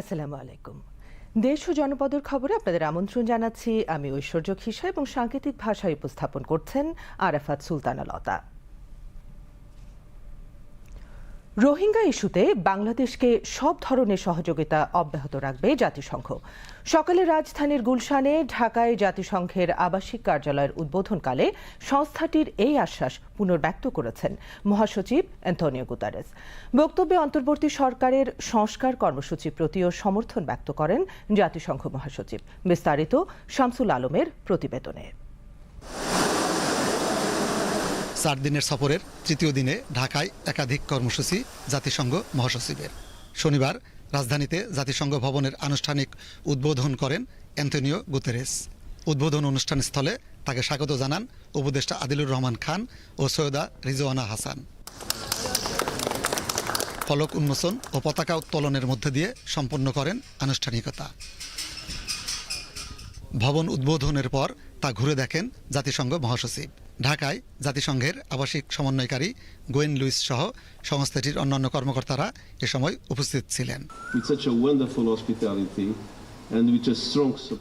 আসসালামু আলাইকুম। দেশ ও জনপদের খবরে আপনাদের আমন্ত্রণ জানাচ্ছি। আমি ঐশ্বর্য খিসা এবং সাংকেতিক ভাষায় উপস্থাপন করছেন আরাফাত সুলতানা লতা। রোহিঙ্গা ইস্যুতে বাংলাদেশকে সব ধরনের সহযোগিতা অব্যাহত রাখবে জাতিসংঘ। সকালে রাজধানীর গুলশানে ঢাকায় জাতিসংঘের আবাসিক কার্যালয়ের উদ্বোধনকালে সংস্থাটির এই আশ্বাস পুনর্ব্যক্ত করেছেন মহাসচিব অ্যান্টনিও গুতারেস। বক্তব্যে অন্তর্বর্তী সরকারের সংস্কার কর্মসূচির প্রতিও সমর্থন ব্যক্ত করেন জাতিসংঘ মহাসচিব। বিস্তারিত শামসুল আলমের প্রতিবেদনে। চার দিনের সফরের তৃতীয় দিনে ঢাকায় একাধিক কর্মসূচি জাতিসংঘ মহাসচিবের। শনিবার রাজধানীতে জাতিসংঘ ভবনের আনুষ্ঠানিক উদ্বোধন করেন অ্যান্টনিও গুতেরেস। উদ্বোধন অনুষ্ঠান স্থলে তাকে স্বাগত জানান উপদেষ্টা আদিলুর রহমান খান ও সৈয়দা রিজওয়ানা হাসান। ফলক উন্মোচন ও পতাকা উত্তোলনের মধ্যে দিয়ে সম্পন্ন করেন আনুষ্ঠানিকতা। ভবন উদ্বোধনের পর তা ঘুরে দেখেন জাতিসংঘ মহাসচিব। ঢাকায় জাতিসংঘের আবাসিক সমন্বয়কারী গোয়েন লুইস সহ সংস্থাটির অন্যান্য কর্মকর্তারা এ সময় উপস্থিত ছিলেন.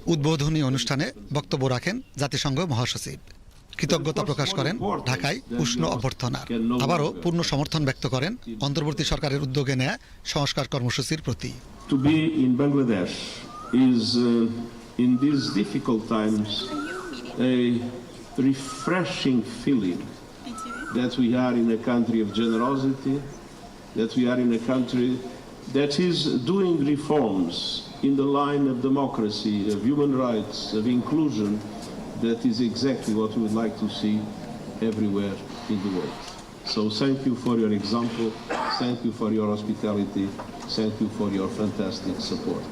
উদ্বোধনী অনুষ্ঠানে বক্তব্য রাখেন জাতিসংঘ মহাসচিব। কৃতজ্ঞতা প্রকাশ করেন ঢাকায় উষ্ণ অভ্যর্থনা আবারও পূর্ণ সমর্থন ব্যক্ত করেন অন্তর্বর্তী সরকারের উদ্যোগে নেয়া সংস্কার কর্মসূচির প্রতি। Is, uh, in these difficult times, a refreshing feeling that we are in a country of generosity, that we are in a country that is doing reforms in the line of democracy, of human rights, of inclusion. That is exactly what we would like to see everywhere in the world. So thank you for your example, thank you for your hospitality, thank you for your fantastic support.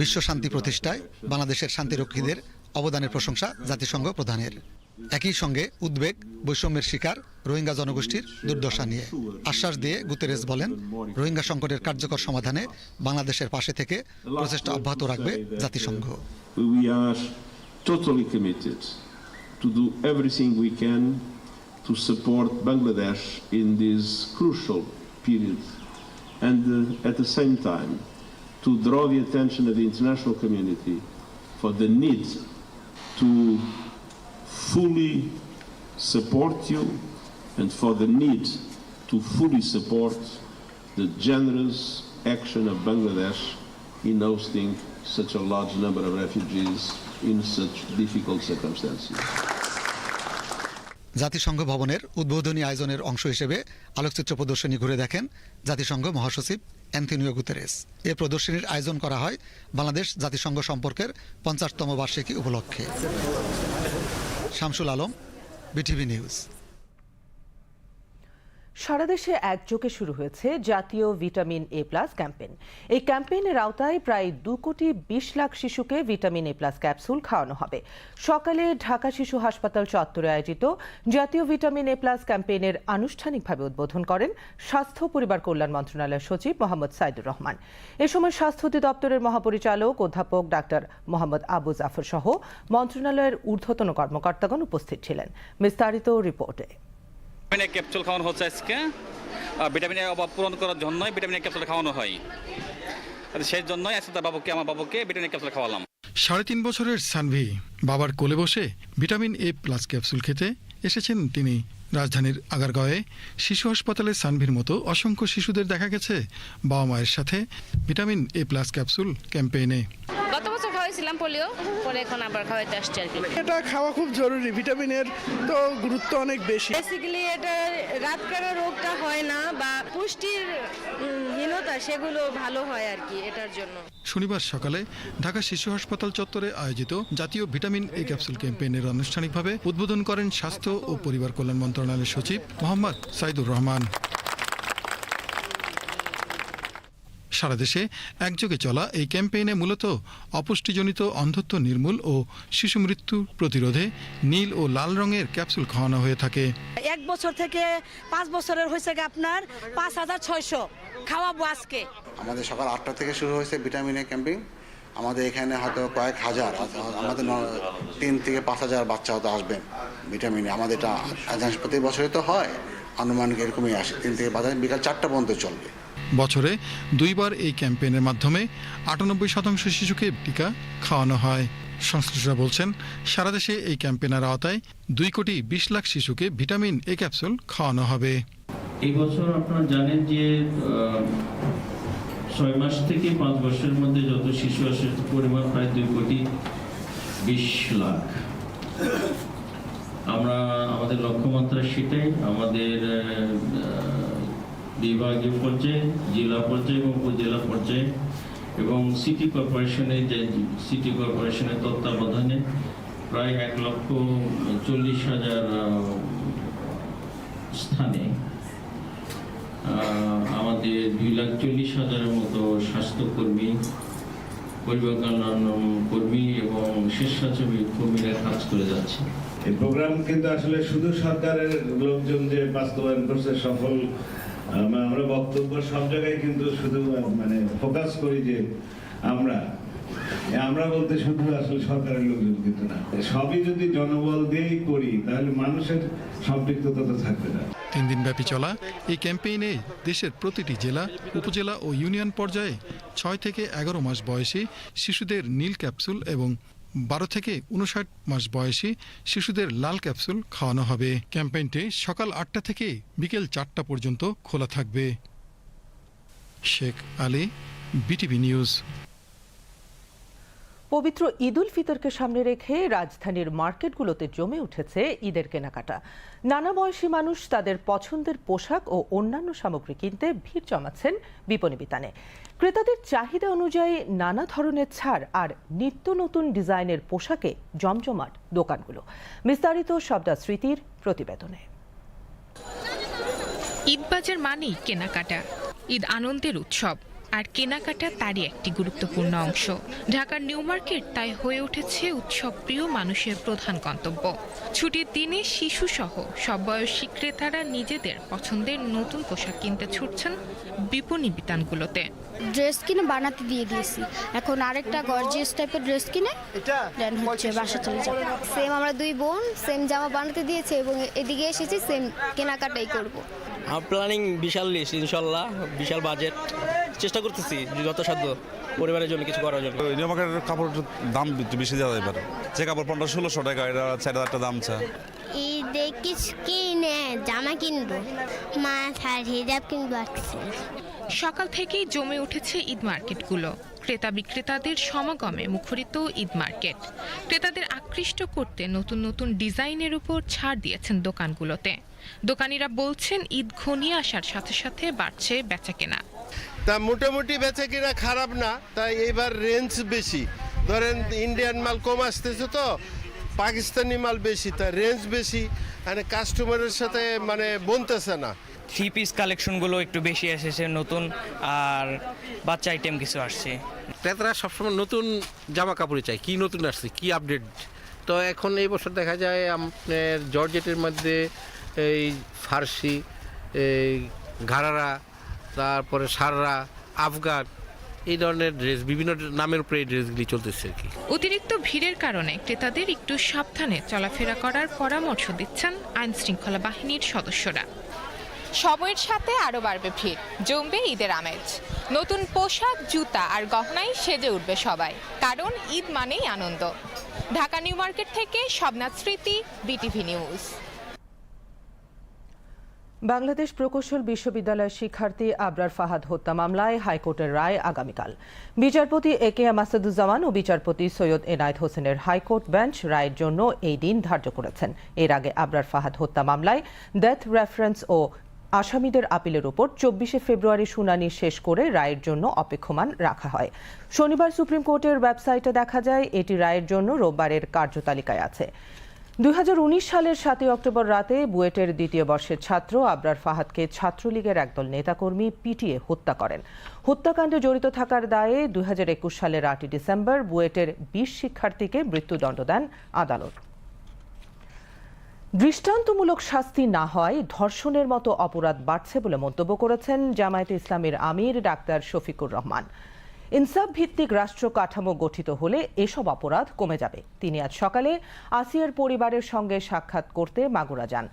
বিশ্ব শান্তি প্রতিষ্ঠায় বাংলাদেশের শান্তিরক্ষীদের অবদানের প্রশংসা জাতিসংঘ প্রধানের একই সঙ্গে উদ্বেগ, বৈষম্যের শিকার রোহিঙ্গা জনগোষ্ঠীর দুর্দশা নিয়ে আশ্বাস দিয়ে গুতেরেস বলেন, রোহিঙ্গা সংকটের কার্যকর সমাধানে বাংলাদেশের পাশে থেকে প্রচেষ্টা অব্যাহত রাখবে জাতিসংঘ। To draw the attention of the international community for the need to fully support you and for the need to fully support the generous action of Bangladesh in hosting such a large number of refugees in such difficult circumstances. জাতিসংঘ ভবনের উদ্বোধনী আয়োজনের অংশ হিসেবে আলোকচিত্র প্রদর্শনী ঘুরে দেখেন জাতিসংঘ মহাসচিব অ্যান্থনিও গুতেরেস এ প্রদর্শনীর আয়োজন করা হয় বাংলাদেশ জাতিসংঘ সম্পর্কের পঞ্চাশতম বার্ষিকী উপলক্ষে শামসুল আলম বিটিভি নিউজ। সারা দেশে একযোগে শুরু হয়েছে জাতীয় ভিটামিন এ প্লাস ক্যাম্পেইন। এই ক্যাম্পেইনের আওতায় প্রায় দু কোটি বিশ লাখ শিশুকে ভিটামিন এ প্লাস ক্যাপসুল খাওয়ানো হবে। সকালে ঢাকা শিশু হাসপাতাল চত্বরে আয়োজিত জাতীয় ভিটামিন এ প্লাস ক্যাম্পেইনের আনুষ্ঠানিকভাবে উদ্বোধন করেন স্বাস্থ্য পরিবার কল্যাণ মন্ত্রণালয়ের সচিব মোহাম্মদ সাইদুর রহমান। এ সময় স্বাস্থ্য অধিদপ্তরের মহাপরিচালক অধ্যাপক ডাক্তার মোহাম্মদ আবু জাফর সহ মন্ত্রণালয়ের ঊর্ধ্বতন কর্মকর্তাগণ উপস্থিত ছিলেন। বিস্তারিত রিপোর্টে। ভিটামিন ক্যাপসুল খাওয়ানো হচ্ছে আজকে। ভিটামিনের অভাব পূরণ করার জন্যই ভিটামিন ক্যাপসুল খাওয়ানো হয়। সেই জন্যই আজকে তার বাবুকে, আমার বাবুকে ভিটামিন ক্যাপসুল খাওয়ালাম। সাড়ে তিন বছরের সানভি, বাবার কোলে বসে ভিটামিন এ প্লাস ক্যাপসুল খেতে এসেছেন তিনি। রাজধানীর আগারগাঁওয়ে শিশু হাসপাতালে সানভির মতো অসংখ্য শিশুদের দেখা গেছে বাবা মায়ের সাথে ভিটামিন এ প্লাস ক্যাপসুল ক্যাম্পেইনে। খাওয়াইছিলাম পোলিও পরে এখন আবার খাওয়াইতে আসছে আর কি। এটা খাওয়া খুব জরুরি ভিটামিনের তো গুরুত্ব অনেক বেশি। বেসিক্যালি এটা রাতকানা রোগটা হয় না বা পুষ্টির হীনতা সেগুলো ভালো হয় আর কি এটার জন্য। শনিবার সকালে ঢাকা শিশু হাসপাতাল চত্বরে আয়োজিত জাতীয় ভিটামিন এ ক্যাপসুল ক্যাম্পেইনের আনুষ্ঠানিকভাবে উদ্বোধন করেন স্বাস্থ্য ও পরিবার কল্যাণ মন্ত্রণালয়ের সচিব মোহাম্মদ সাইদুর রহমান। সারা দেশে একযোগে চলা এই ক্যাম্পেইনে মূলত অপুষ্টিজনিত অন্ধত্ব নির্মূল ও শিশু মৃত্যু প্রতিরোধে নীল ও লাল রঙের ক্যাপসুল খাওয়ানো হয়ে থাকে। এক বছর থেকে পাঁচ বছরের হয়েছে আপনার পাঁচ হাজার ছয়শো। খাওয়াবো আজকে। আমাদের সকাল আটটা থেকে শুরু হয়েছে ভিটামিন এ ক্যাম্পিং। আমাদের এখানে হয়তো কয়েক হাজার আমাদের ন- তিন থেকে পাঁচ হাজার বাচ্চা হয়তো আসবেন ভিটামিনে আমাদের এটা প্রতি বছরে তো হয়। আনুমানিক এরকমই আসে। তিন থেকে পাঁচ হাজার বিকাল চারটা পর্যন্ত চলবে। বছরে দুইবার এই ক্যাম্পেইনের মাধ্যমে আটানব্বই শতাংশ শিশুকে টিকা খাওয়ানো হয়। সংশ্লিষ্টরা বলছেন, সারা দেশে এই ক্যাম্পেইনের আওতায় দুই কোটি বিশ লাখ শিশুকে ভিটামিন এ ক্যাপসুল খাওয়ানো হবে। এই বছর আপনারা জানেন যে ছয় মাস থেকে পাঁচ বছরের মধ্যে যত শিশু আসে পরিমাণ প্রায় দুই কোটি বিশ লাখ। আমরা, আমাদের লক্ষ্যমাত্রা সেটাই। আমাদের বিভাগীয় পর্যায়ে, জেলা পর্যায়ে এবং উপজেলা পর্যায়ে এবং সিটি কর্পোরেশনের যে সিটি কর্পোরেশনের তত্ত্বাবধানে প্রায় এক লক্ষ চল্লিশ হাজার স্থানে আমাদের দুই লাখ চল্লিশ হাজারের মতো স্বাস্থ্যকর্মী, পরিবার কল্যাণ কর্মী এবং স্বেচ্ছাসেবী কর্মীরা কাজ করে যাচ্ছে। এই প্রোগ্রাম কিন্তু আসলে শুধু সরকারের লোকজন যে বাস্তবায়ন করছে, সফল আমরা বক্তব্য সব জায়গায় কিন্তু শুধু মানে ফোকাস করি যে আমরা। আমরা বলতে শুধু আসলে সরকারের লোকজন কিন্তু না। সবই যদি জনবল দিয়েই করি, তাহলে মানুষের সম্পৃক্ততা তো থাকবে না। তিন দিন ব্যাপী চলা এই ক্যাম্পেইনে দেশের প্রতিটি জেলা, উপজেলা ও ইউনিয়ন পর্যায়ে ছয় থেকে এগারো মাস বয়সী শিশুদের নীল ক্যাপসুল এবং বারো থেকে উনষাট মাস বয়সী শিশুদের লাল ক্যাপসুল খাওয়ানো হবে। ক্যাম্পেইনটি সকাল আটটা থেকে বিকেল চারটা পর্যন্ত খোলা থাকবে। Sheikh Ali, BTV news. পবিত্র ঈদুল ফিতরকে সামনে রেখে রাজধানীর মার্কেটগুলোতে জমে উঠেছে ঈদের কেনাকাটা। নানা বয়সী মানুষ তাদের পছন্দের পোশাক ও অন্যান্য সামগ্রী কিনতে ভিড় জমাচ্ছেন বিপণী বিতানে। ক্রেতাদের চাহিদা অনুযায়ী নানা ধরনের ছাড় আর নিত্য নতুন ডিজাইনের পোশাকে জমজমাট দোকানগুলো। বিস্তারিত শব্দা স্মৃতির প্রতিবেদনে। ঈদবাজার মানেই কেনাকাটা, ঈদ আনন্দের উৎসব। আর কেনাকাটা তারই একটি গুরুত্বপূর্ণ অংশ। ঢাকার নিউ মার্কেট তাই হয়ে উঠেছে উৎসব প্রিয় মানুষের প্রধান গন্তব্য। ছুটির দিনে শিশু সহ সব বয়সী ক্রেতারা নিজেদের পছন্দের নতুন পোশাক কিনতে ছুটছেন বিপণী বিতানগুলোতে। ড্রেস কিনে বানাতে দিয়ে দিয়েছি। এখন আরেকটা গর্জিয়াস টাইপের ড্রেস কিনে দেন হচ্ছে বাসা চলে যাব। সেম আমরা দুই বোন সেম জামা বানাতে দিয়েছে এবং এদিকে এসেছি সেম কেনাকাটাই করব। আমার প্ল্যানিং বিশাল লিস্ট ইনশাল্লাহ বিশাল বাজেট চেষ্টা করতেছি যত সাধ্য পরিবারের জন্য কিছু করার জন্য। আমাকে কাপড়ের দাম একটু বেশি দেওয়া যায় পারে। যে কাপড় পনেরো ষোলোশো টাকা এটা চার হাজার টাকা দাম চা। ঈদে কিছু কিনে জামা কিনবো। মা আর হিজাব কিনবো সকাল থেকেই জমে উঠেছে ঈদ মার্কেটগুলো। ক্রেতা বিক্রেতাদের সমাগমে মুখরিত ঈদ মার্কেট। ক্রেতাদের আকৃষ্ট করতে নতুন নতুন ডিজাইনের উপর ছাড় দিয়েছেন দোকানগুলোতে। দোকানিরা বলছেন ঈদ ঘনিয়ে আসার সাথে সাথে বাড়ছে বেচাকেনা। তা মোটামুটি বেচা কিনা খারাপ না তাই এবার রেঞ্জ বেশি। ধরেন ইন্ডিয়ান মাল কম আসতেছে তো পাকিস্তানি মাল বেশি তাই রেঞ্জ বেশি মানে কাস্টমারের সাথে মানে বনতেছে না। থ্রি পিস কালেকশনগুলো একটু বেশি এসেছে নতুন আর বাচ্চা আইটেম কিছু আসছে। ক্রেতারা সবসময় নতুন জামা কাপড় চাই কি নতুন আসছে কি আপডেট তো এখন এই বছর দেখা যায় আপনার জর্জেটের মধ্যে এই ফার্সি এই ঘাড়ারা তারপরে সাররা, আফগান, এই ধরনের ড্রেস বিভিন্ন নামের উপরে এই ড্রেসগুলি চলতেছে আর কি। অতিরিক্ত ভিড়ের কারণে ক্রেতাদের একটু সাবধানে চলাফেরা করার পরামর্শ দিচ্ছেন আইন শৃঙ্খলা বাহিনীর সদস্যরা। সময়ের সাথে আরও বাড়বে ভিড়, জমবে ঈদের আমেজ। নতুন পোশাক, জুতা আর গহনায় সেজে উঠবে সবাই, কারণ ঈদ মানেই আনন্দ। ঢাকা নিউ মার্কেট থেকে শবনাথ স্মৃতি, বিটিভি নিউজ। বাংলাদেশ প্রকৌশল বিশ্ববিদ্যালয়ের শিক্ষার্থী আবরার ফাহাদ হত্যা মামলায় হাইকোর্টের রায় আগামীকাল। বিচারপতি এ কে এম আসাদুজ্জামান ও বিচারপতি সৈয়দ এনায়েত হোসেনের হাইকোর্ট বেঞ্চ রায়ের জন্য এই দিন ধার্য করেছেন। এর আগে আবরার ফাহাদ হত্যা মামলায় ডেথ রেফারেন্স ও আসামিদের আপিলের উপর চব্বিশে ফেব্রুয়ারি শুনানি শেষ করে রায়ের জন্য অপেক্ষমান রাখা হয়। শনিবার সুপ্রিম কোর্টের ওয়েবসাইটে দেখা যায়, এটি রায়ের জন্য রোববারের কার্যতালিকায় আছে। দুই হাজার উনিশ সালের সাতই অক্টোবর রাতে বুয়েটের দ্বিতীয় বর্ষের ছাত্র আবরার ফাহাদকে ছাত্রলীগের একদল নেতাকর্মী পিটিয়ে হত্যা করেন। হত্যাকাণ্ডে জড়িত থাকার দায়ে দুই হাজার একুশ সালের আটই ডিসেম্বর বুয়েটের বিশ শিক্ষার্থীকে মৃত্যুদণ্ড দেন আদালত। দৃষ্টান্তমূলক শাস্তি না হয়, ধর্ষণের মতো অপরাধ বাড়ছে বলে মন্তব্য করেছেন জামায়াতে ইসলামের আমির ডাক্তার শফিকুর রহমান। ইনসাফ ভিত্তিক রাষ্ট্র কাঠামো গঠিত হলে এসব অপরাধ কমে যাবে। তিনি আজ সকালে আসিয়ার পরিবারের সঙ্গে সাক্ষাৎ করতে মাগুরা যান।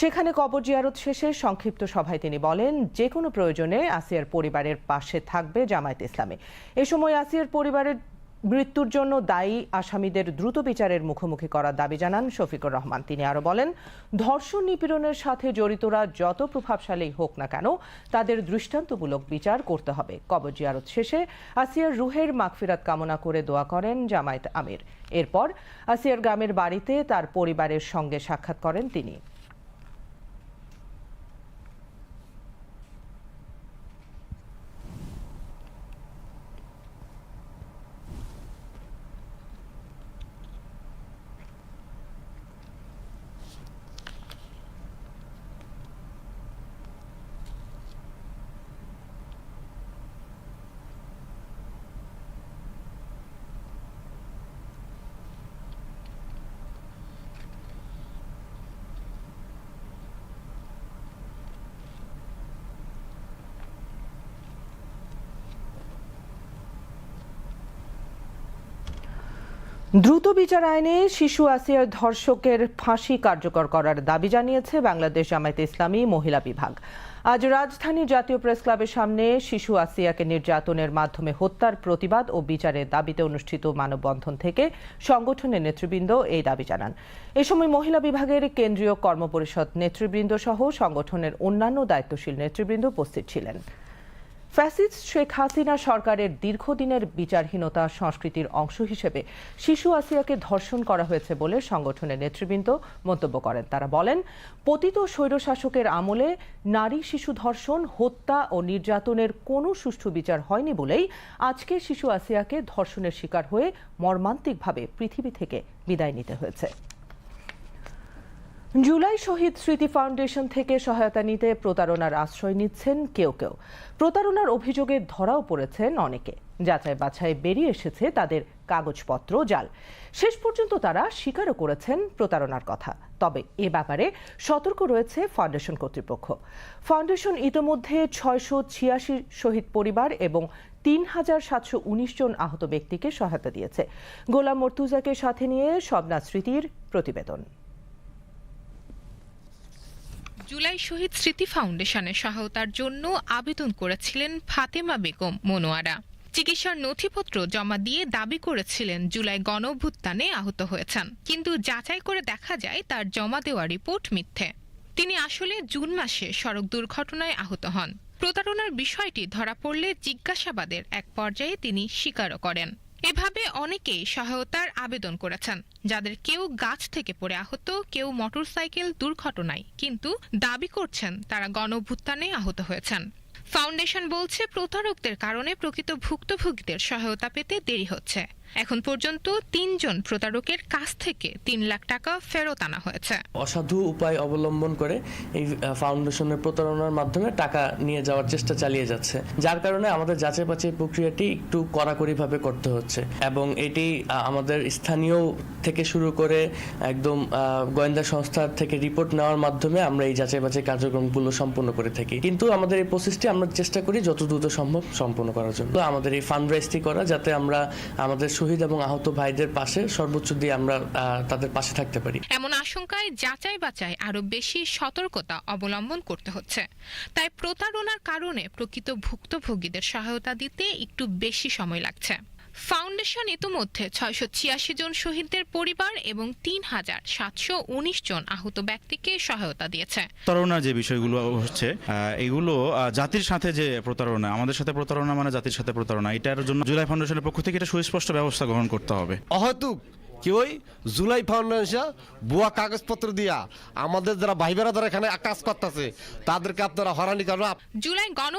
সেখানে কবর জিয়ারত শেষে সংক্ষিপ্ত সভায় তিনি বলেন যে কোনো প্রয়োজনে আসিয়ার পরিবারের পাশে থাকবে জামায়াত ইসলামী। এ সময় আসিয়ার পরিবারের মৃত্যুর জন্য দায়ী আসামিদের দ্রুত বিচারের মুখোমুখি করার দাবি জানান শফিকুর রহমান। তিনি আরও বলেন, ধর্ষণ নিপীড়নের সাথে জড়িতরা যত প্রভাবশালী হোক না কেন, তাদের দৃষ্টান্তমূলক বিচার করতে হবে। কবর জিয়ারত শেষে আসিয়ার রুহের মাগফিরাত কামনা করে দোয়া করেন জামায়াত আমির। এরপর আসিয়ার গ্রামের বাড়িতে তার পরিবারের সঙ্গে সাক্ষাৎ করেন তিনি। দ্রুত বিচার আইনে শিশু আসিয়ার ধর্ষকের ফাঁসি কার্যকর করার দাবি জানিয়েছে বাংলাদেশ জামায়াত ইসলামী মহিলা বিভাগ। আজ রাজধানী জাতীয় প্রেস ক্লাবের সামনে শিশু আসিয়াকে নির্যাতনের মাধ্যমে হত্যার প্রতিবাদ ও বিচারের দাবিতে অনুষ্ঠিত মানববন্ধন থেকে সংগঠনের নেতৃবৃন্দ এই দাবি জানান। এ সময় মহিলা বিভাগের কেন্দ্রীয় কর্মপরিষদ নেতৃবৃন্দ সহ সংগঠনের অন্যান্য দায়িত্বশীল নেতৃবৃন্দ উপস্থিত ছিলেন। ফ্যাসিস্ট শেখ হাসিনা সরকারের দীর্ঘদিনের বিচারহীনতা সংস্কৃতির অংশ হিসেবে শিশু আসিয়াকে ধর্ষণ করা হয়েছে বলে সংগঠনের নেতৃবৃন্দ মন্তব্য করেন। তারা বলেন, পতিত স্বৈরশাসকের আমলে নারী শিশু ধর্ষণ, হত্যা ও নির্যাতনের কোনো সুষ্ঠু বিচার হয়নি বলেই আজকে শিশু আসিয়াকে ধর্ষণের শিকার হয়ে মর্মান্তিকভাবে পৃথিবী থেকে বিদায় নিতে হয়েছে। জুলাই শহীদ স্মৃতি ফাউন্ডেশন থেকে সহায়তা নিতে প্রতারণার আশ্রয় নিচ্ছেন কেউ কেউ। প্রতারণার অভিযোগে ধরাও পড়েছেন অনেকে। যাচাই বাছাই বেরিয়ে এসেছে তাদের কাগজপত্র জাল। শেষ পর্যন্ত তারা স্বীকারও করেছেন প্রতারণার কথা। তবে এ ব্যাপারে সতর্ক রয়েছে ফাউন্ডেশন কর্তৃপক্ষ। ফাউন্ডেশন ইতোমধ্যে ছয়শো ছিয়াশি শহীদ পরিবার এবং তিন হাজার সাতশো উনিশ জন আহত ব্যক্তিকে সহায়তা দিয়েছে। গোলাম মর্তুজাকে সাথে নিয়ে শবনা স্মৃতির প্রতিবেদন। জুলাই শহীদ স্মৃতি ফাউন্ডেশনের সহায়তার জন্য আবেদন করেছিলেন ফাতেমা বেগম মনোয়ারা। চিকিৎসার নথিপত্র জমা দিয়ে দাবি করেছিলেন জুলাই গণঅভ্যুত্থানে আহত হয়েছেন। কিন্তু যাচাই করে দেখা যায় তার জমা দেওয়া রিপোর্ট মিথ্যে। তিনি আসলে জুন মাসে সড়ক দুর্ঘটনায় আহত হন। প্রতারণার বিষয়টি ধরা পড়লে জিজ্ঞাসাবাদের এক পর্যায়ে তিনি স্বীকারও করেন। এভাবে অনেকেই সহায়তার আবেদন করেছেন। যাদের কেউ গাছ থেকে পড়ে আহত, কেউ মোটরসাইকেল দুর্ঘটনায়। কিন্তু দাবি করছেন তারা গণভুত্থানে আহত হয়েছেন। ফাউন্ডেশন বলছে, প্রতারকদের কারণে প্রকৃত ভুক্তভোগীদের সহায়তা পেতে দেরি হচ্ছে। এখন পর্যন্ত তিনজন প্রতারকের কাছ থেকে তিন লাখ টাকা ফেরত আনা হয়েছে। অসাধু উপায় অবলম্বন করে এই ফাউন্ডেশনের প্রতারণার মাধ্যমে টাকা নিয়ে যাওয়ার চেষ্টা চালিয়ে যাচ্ছে। যার কারণে আমাদের যাচাই বাছাই প্রক্রিয়াটি একটু কড়াকড়িভাবে করতে হচ্ছে এবং এটি আমাদের স্থানীয় থেকে শুরু করে একদম গোয়েন্দা সংস্থার থেকে রিপোর্ট নেওয়ার মাধ্যমে আমরা এই যাচাই বাছাই কার্যক্রমগুলো সম্পন্ন করে থাকি। কিন্তু আমাদের এই প্রসেসটি আমরা চেষ্টা করি যত দ্রুত সম্ভব সম্পন্ন করার জন্য। আমাদের এই ফান্ড রাইজটি করা যাতে আমরা আমাদের শহীদ এবং আহত ভাইদের পাশে সর্বোচ্চ দিয়ে আমরা তাদের পাশে থাকতে পারি। এমন আশঙ্কায় যাচাই বাছাই আরও বেশি সতর্কতা অবলম্বন করতে হচ্ছে। তাই প্রতারণার কারণে প্রকৃত ভুক্তভোগীদের সহায়তা দিতে একটু বেশি সময় লাগছে। ফাউন্ডেশন ইতোমধ্যে ছয়শো ছিয়াশি জন শহীদদের পরিবার এবং তিন হাজার সাতশো উনিশ জন আহত ব্যক্তিকে সহায়তা দিয়েছে। প্রতারণার যে বিষয়গুলো হচ্ছে এগুলো জাতির সাথে যে প্রতারণা আমাদের সাথে প্রতারণা মানে জাতির সাথে প্রতারণা এটার জন্য জুলাই ফাউন্ডেশনের পক্ষ থেকে এটা সুস্পষ্ট ব্যবস্থা গ্রহণ করতে হবে। অহেতুক কি ওই? জুলাই ফাউন্ডেশন বুয়া কাগজপত্র দিয়া। আমাদের যারা ভাই বেড়া এখানে কাজ করতেছে, তাদেরকে আপনারা হরানি কারণ জুলাই গণ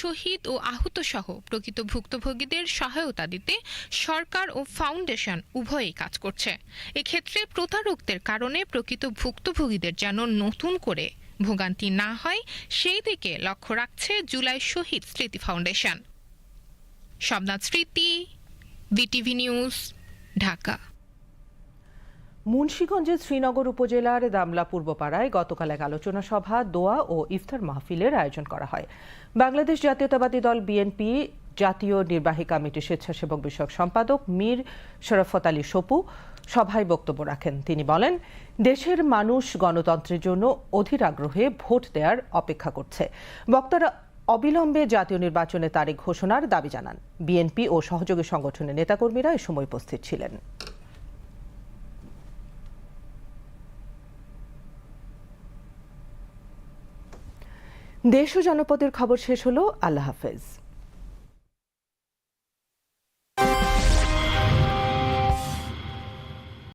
শহীদ ও আহত সহ প্রকৃত ভুক্তভোগীদের সহায়তা দিতে সরকার ও ফাউন্ডেশন উভয়ই কাজ করছে। এক্ষেত্রে প্রতারকদের কারণে প্রকৃত ভুক্তভোগীদের যেন নতুন করে ভোগান্তি না হয়, সেই দিকে লক্ষ্য রাখছে জুলাই শহীদ স্মৃতি ফাউন্ডেশন। শবনাথ স্মৃতি, বিটিভি নিউজ, ঢাকা। মুন্সীগঞ্জের শ্রীনগর উপজেলার দামলা পূর্বপাড়ায় গতকাল এক আলোচনা সভা, দোয়া ও ইফতার মাহফিলের আয়োজন করা হয়। বাংলাদেশ জাতীয়তাবাদী দল বিএনপি, জাতীয় নির্বাহী কমিটির স্বেচ্ছাসেবক বিষয়ক সম্পাদক মীর শরফত আলী সপু সভায় বক্তব্য রাখেন। তিনি বলেন, দেশের মানুষ গণতন্ত্রের জন্য অধীর আগ্রহে ভোট দেওয়ার অপেক্ষা করছে। বক্তারা অবিলম্বে জাতীয় নির্বাচনের তারিখ ঘোষণার দাবি জানান। বিএনপি ও সহযোগী সংগঠনের নেতাকর্মীরা এ সময় উপস্থিত ছিলেন। দেশ ও জনপদের খবর শেষ হলো। আল্লাহ হাফেজ।